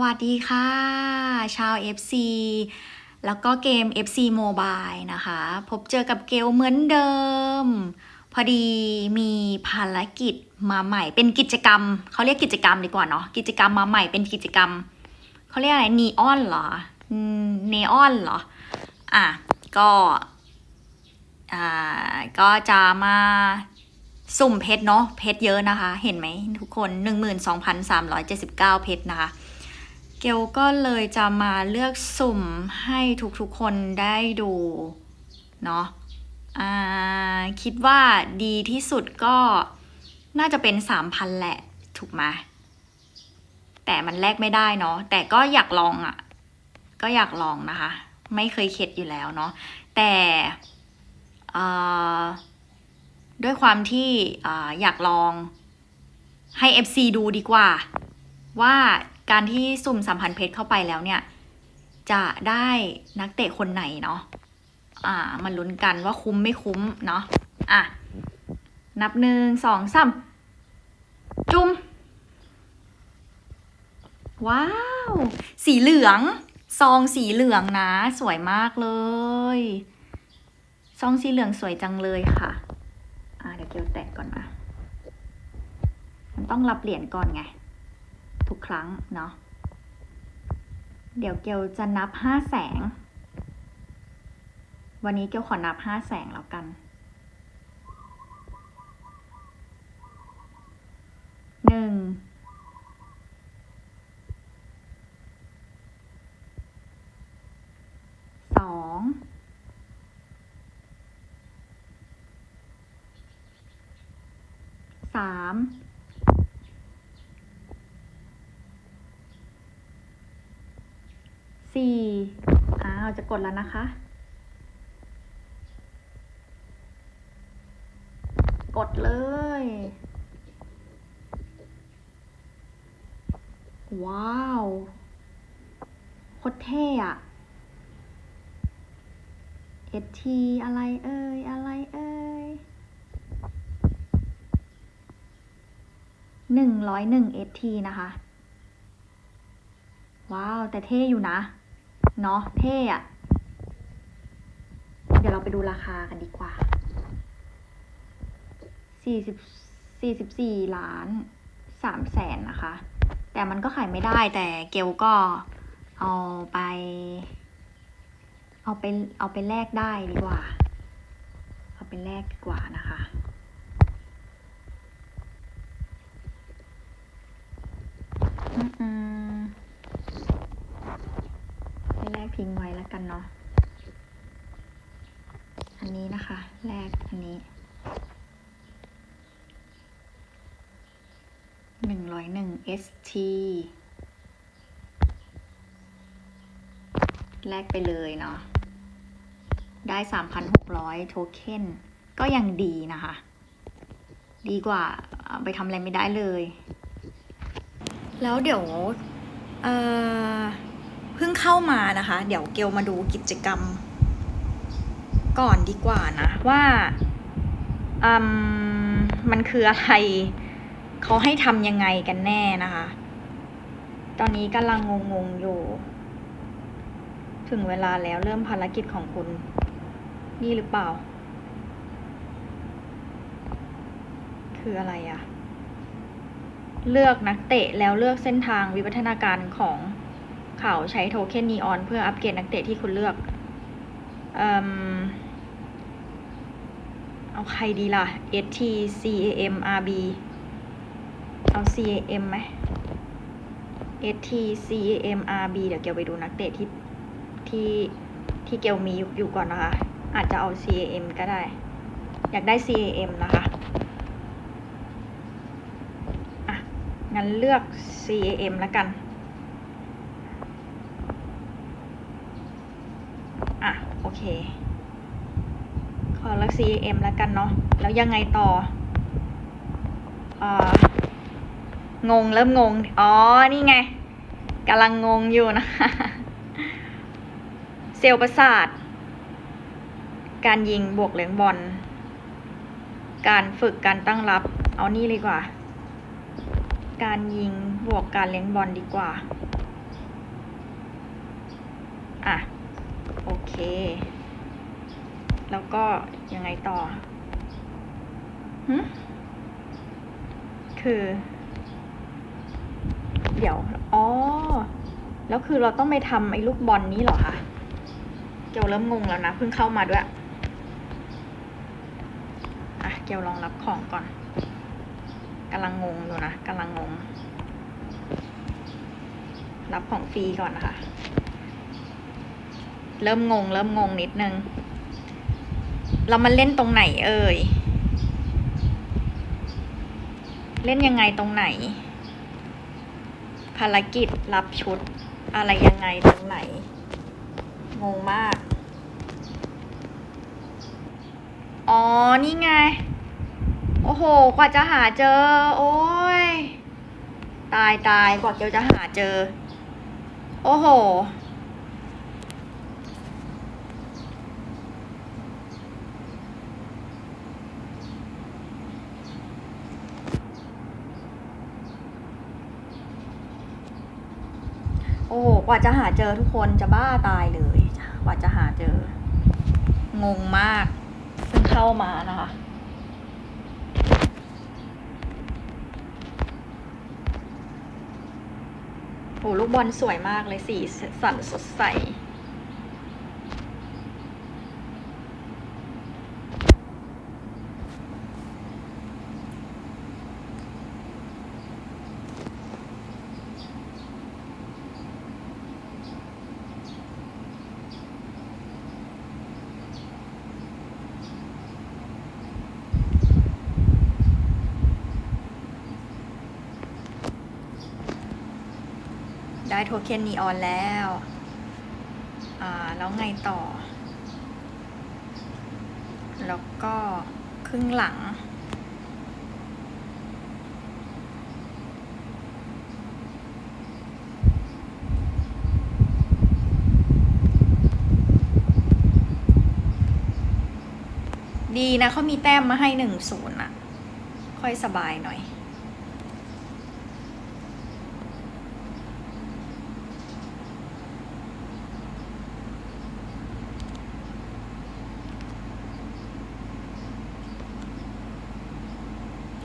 วัสดีค่ะ ชาว FC แล้วก็เกม FC Mobile นะคะ พบเจอกับเกลเหมือนเดิม พอดีมีภารกิจมาใหม่ เป็นกิจกรรม เขาเรียกกิจกรรมดีกว่าเนาะ กิจกรรมมาใหม่เป็นกิจกรรม เขาเรียกอะไรนีออนเหรอเนออนเหรอ อะ ก็ อ่า ก็จะมาสุ่มเพชรเนาะเพชรเยอะนะคะ เห็นไหมทุกคน 12,379 เพชรนะคะ เกลก็เลยจะมาเลือกสุ่มให้ทุกๆคนได้ดูเนาะคิดว่าดีที่สุดก็น่าจะเป็น3,000แหละ ถูกไหมแต่มันแลกไม่ได้เนาะแต่ก็อยากลองอะ่ะ ก็อยากลองนะคะ ไม่เคยเข็ดอยู่แล้วเนาะแต่ด้วยความที่อ่อยากลองให้ FC ดูดีกว่า ว่า การที่สุ่มสัมพันธ์เพชรเข้าไปแล้วเนี่ย จะได้นักเตะคนไหนเนาะอ่า มันลุ้นกันว่าคุ้มไม่คุ้มเนาะอะ นับหนึ่งสองสามจุ่มว้าว สีเหลือง ซองสีเหลืองนะ สวยมากเลย ซองสีเหลืองสวยจังเลยค่ะ อ่าเดี๋ยวเกียวแตะก่อนนะมันต้องรับเหรียญก่อนไง ทุกครั้งเนาะ เดี๋ยวเกลจะนับห้าแสง วันนี้เกลขอนับห้าแสงแล้วกันหนึ่งสองสาม สี่อ้าวจะกดแล้วนะคะ กดเลย ว้าวโคตรเท่อะเอทีอะไรเอ่ย อะไรเอ่ยหนึ่งร้อยหนึ่งเอทีนะคะ ว้าว แต่เท่อยู่นะ เนาะเท่อะเดี๋ยวเราไปดูราคากันดีกว่าสี่สิบสี่สิบสี่ล้านสามแสนนะคะ แต่มันก็ขายไม่ได้แต่เกลก็เอาไป เอาไปเอาไปแลกได้ดีกว่า เอาไปแลกดีกว่านะคะ อืมอืม ไปแลกทิ้งไว้แล้วกันเนาะ อันนี้นะคะแลกอันนี้หนึ่งร้อยหนึ่ง ST แลกไปเลยเนาะ ได้สามพันหกร้อยโทเค็น ก็ยังดีนะคะ ดีกว่าไปทำอะไรไม่ได้เลย แล้วเดี๋ยว เอ่อ พิ่งเข้ามานะคะ เดี๋ยวเกลมาดูกิจกรรม ก่อนดีกว่านะ ว่าอืมมันคืออะไรเขาให้ทำยังไงกันแน่นะคะ ตอนนี้กำลังงงๆอยู่ ถึงเวลาแล้วเริ่มภารกิจของคุณ นี่หรือเปล่า คืออะไรอะเลือกนักเตะแล้วเลือกเส้นทางวิวัฒนาการของ เขาใช้โทเค็นนีออนเพื่ออัปเกรดนักเตะที่คุณเลือก เอมเอาใครดีล่ะ ST CAM RB เอา CAM ไหม ST CAM RB เดี๋ยวเกียวไปดูนักเตะที่ที่ที่เกียวมีอยู่อยู่ก่อนนะคะ อาจจะเอา CAM ก็ได้ อยากได้ CAM นะคะอะงั้นเลือก CAM แล้วกัน อะ โอ เค ขอเลือก CAM แล้วกันเนาะ แล้วยังไงต่อองงเริ่มงง อ๋อ นี่ไงกำลังงงอยู่นะ เซลล์ประสาท การยิงบวกเลี้ยงบอล การฝึกการตั้งรับ เอานี่เลยกว่า การยิงบวกการเลี้ยงบอลดีกว่า อะ โอ เค แล้วก็ยังไงต่อหึคือ เดี๋ยว อ๋อ แล้วคือเราต้องไปทำไอ้ลูกบอลนี้เหรอคะเกียวเริ่มงงแล้วนะ เพิ่งเข้ามาด้วย อะ เกียวลองรับของก่อนกำลังงงอยู่นะกำลังงง รับของฟรีก่อนนะคะ เริ่มงง เริ่มงงนิดนึง เรามาเล่นตรงไหนเอ่ย เล่นยังไงตรงไหน ภารกิจรับชุด อะไรยังไงตรงไหน งงมาก อ๋อ นี่ไง โอ้โห กว่าจะหาเจอ โอ้ย ตายตายกว่าเกียวจะหาเจอ โอ้โห กว่าจะหาเจอทุกคนจะบ้าตายเลยกว่าจะหาเจอ งงมากเพิ่งเข้ามานะคะโอ้ลูกบอลสวยมากเลยสีสันสดใส ได้โทเค็นนีออนแล้วอ่าแล้วไงต่อ แล้วก็ครึ่งหลัง ดีนะเขามีแต้มมาให้หนึ่งศูนย์อะค่อยสบายหน่อย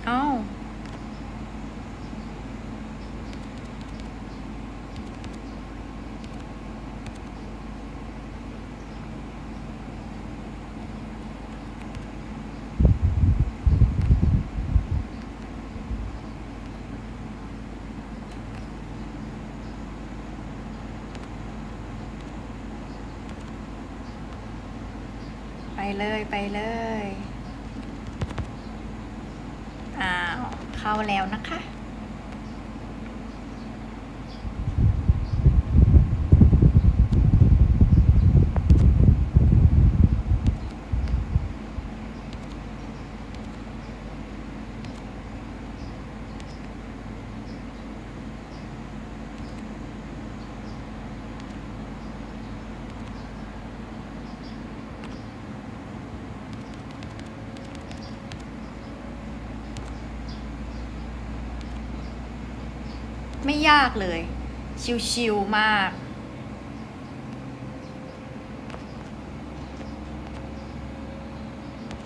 เอ้า ไป เลยไปเลย อ้าว เข้าแล้วนะคะ ไม่ยากเลย ชิวๆมาก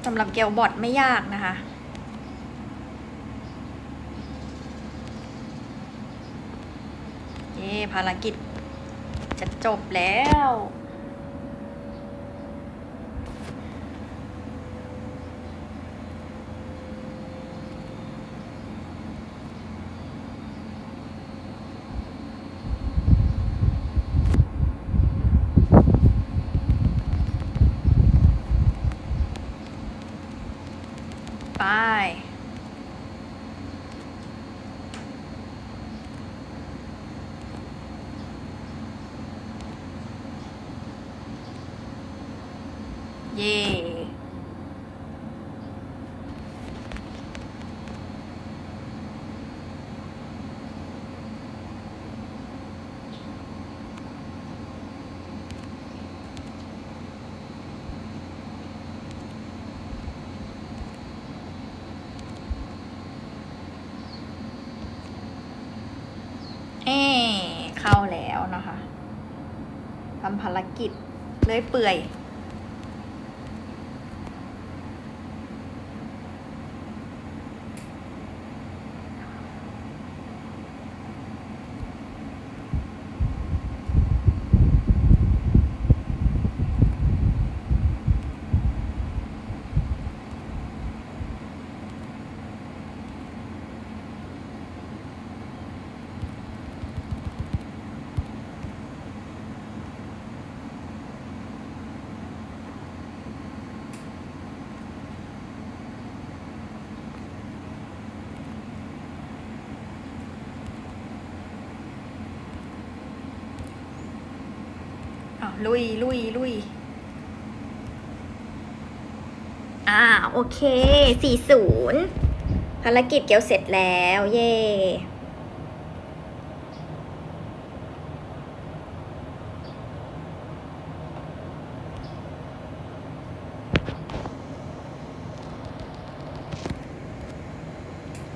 สำหรับเกลบอทไม่ยากนะคะ เย่ภารกิจจะจบแล้ว ไป เย่เอเข้าแล้วนะคะ ทำ ภารกิจเลื่อยเปื่อย ลุยลุยลุยอ่าโอเคสี่ศูนย์ภารกิจเกียวเสร็จแล้ว เย่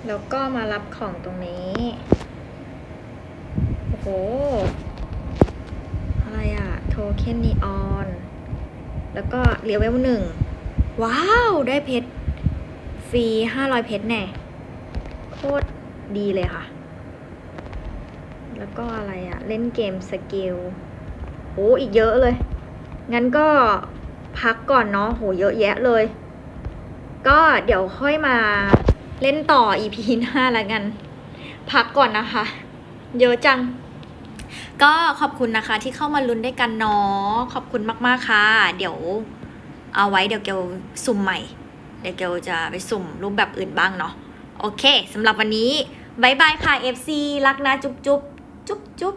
แล้วก็มารับของตรงนี้ โอ้โห เคนนีออน แล้วก็เลียวเวลหนึ่ง ว้าว ได้เพชรฟรีห้าร้อยเพชรแน่ โคตรดีเลยค่ะ แล้วก็อะไรอะเล่นเกมสเกลโอ้อีกเยอะเลย งั้นก็พักก่อนเนาะโหเยอะแยะเลย ก็เดี๋ยวค่อยมาเล่นต่อ EP หน้าล้วกัน พักก่อนนะคะ เยอะจัง ก็ขอบคุณนะคะที่เข้ามาลุ้นด้วยกันเนาะขอบคุณมากๆค่ะ เดี๋ยวเอาไว้เดี๋ยวเกลสุ่มใหม่ เดี๋ยวเกลจะไปสุ่มรูปแบบอื่นบ้างเนาะโอเคสำหรับวันนี้บายบายค่ะ FC รักนะจุ๊บจุ๊บจุ๊บจุ๊บ